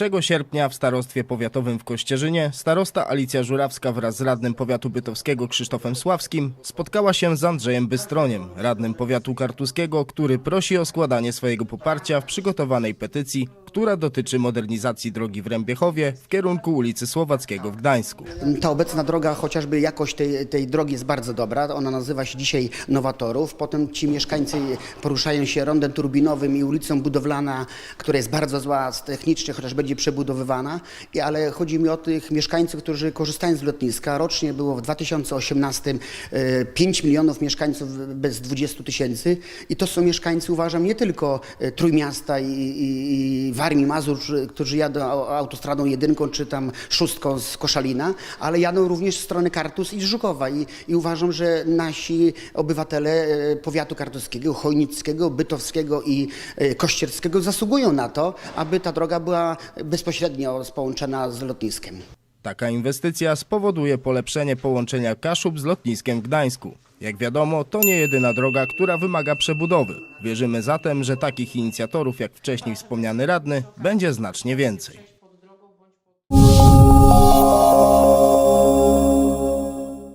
1 sierpnia w starostwie powiatowym w Kościerzynie starosta Alicja Żurawska wraz z radnym powiatu bytowskiego Krzysztofem Sławskim spotkała się z Andrzejem Bystroniem, radnym powiatu kartuskiego, który prosi o składanie swojego poparcia w przygotowanej petycji, która dotyczy modernizacji drogi w Rębiechowie w kierunku ulicy Słowackiego w Gdańsku. Ta obecna droga, chociażby jakość tej, tej drogi jest bardzo dobra. Ona nazywa się dzisiaj Nowatorów. Potem ci mieszkańcy poruszają się rondem turbinowym i ulicą Budowlana, która jest bardzo zła technicznie, chociaż będzie przebudowywana. I, ale chodzi mi o tych mieszkańców, którzy korzystają z lotniska. Rocznie było w 2018 e, 5 milionów mieszkańców bez 20 tysięcy. I to są mieszkańcy, uważam, nie tylko e, Trójmiasta i, i, i Warmii Mazur, którzy jadą au- autostradą jedynką czy tam szóstką z Koszalina, ale jadą również w stronę Kartus i z Żukowa. I, I uważam, że nasi obywatele e, powiatu kartuskiego, chojnickiego, bytowskiego i e, kościerskiego zasługują na to, aby ta droga była bezpośrednio połączona z lotniskiem. Taka inwestycja spowoduje polepszenie połączenia Kaszub z lotniskiem w Gdańsku. Jak wiadomo, to nie jedyna droga, która wymaga przebudowy. Wierzymy zatem, że takich inicjatorów, jak wcześniej wspomniany radny, będzie znacznie więcej.